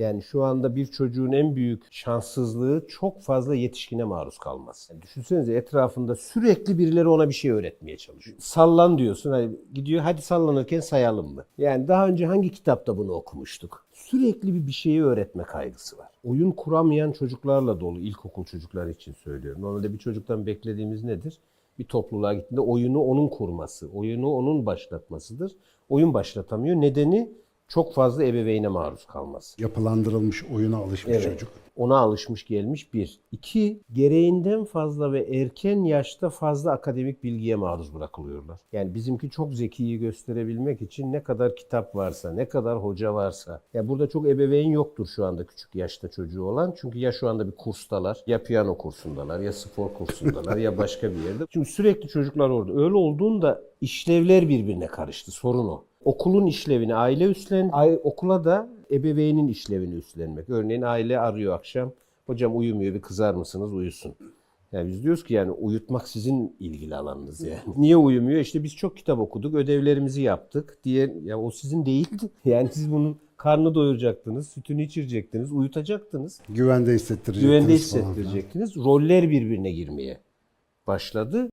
Yani şu anda bir çocuğun en büyük şanssızlığı çok fazla yetişkine maruz kalması. Yani düşünsenize etrafında sürekli birileri ona bir şey öğretmeye çalışıyor. Sallan diyorsun. Hani gidiyor hadi sallanırken sayalım mı? Yani daha önce hangi kitapta bunu okumuştuk? Sürekli bir bir şeyi öğretme kaygısı var. Oyun kuramayan çocuklarla dolu ilkokul çocukları için söylüyorum. Normalde bir çocuktan beklediğimiz nedir? Bir topluluğa gittiğinde oyunu onun kurması, oyunu onun başlatmasıdır. Oyun başlatamıyor. Nedeni çok fazla ebeveyne maruz kalması. Yapılandırılmış oyuna alışmış Evet. çocuk. Ona alışmış gelmiş bir. İki, gereğinden fazla ve erken yaşta fazla akademik bilgiye maruz bırakılıyorlar. Yani bizimki çok zekiyi gösterebilmek için ne kadar kitap varsa, ne kadar hoca varsa. Ya burada çok ebeveyn yoktur şu anda küçük yaşta çocuğu olan. Çünkü ya şu anda bir kurstalar, ya piyano kursundalar, ya spor kursundalar, ya başka bir yerde. Çünkü sürekli çocuklar orada. Öyle olduğunda işlevler birbirine karıştı. Sorun o. Okulun işlevini aile üstlen, ay- okula da ebeveynin işlevini üstlenmek. Örneğin aile arıyor akşam. Hocam uyumuyor bir kızar mısınız uyusun. Yani biz diyoruz ki yani uyutmak sizin ilgili alanınız yani. Niye uyumuyor? İşte biz çok kitap okuduk, ödevlerimizi yaptık. Diye ya o sizin değildi. Yani siz bunun karnını doyuracaktınız, sütünü içirecektiniz, uyutacaktınız. Güvende hissettireceksiniz Güvende falan hissettirecektiniz. Roller birbirine girmeye başladı.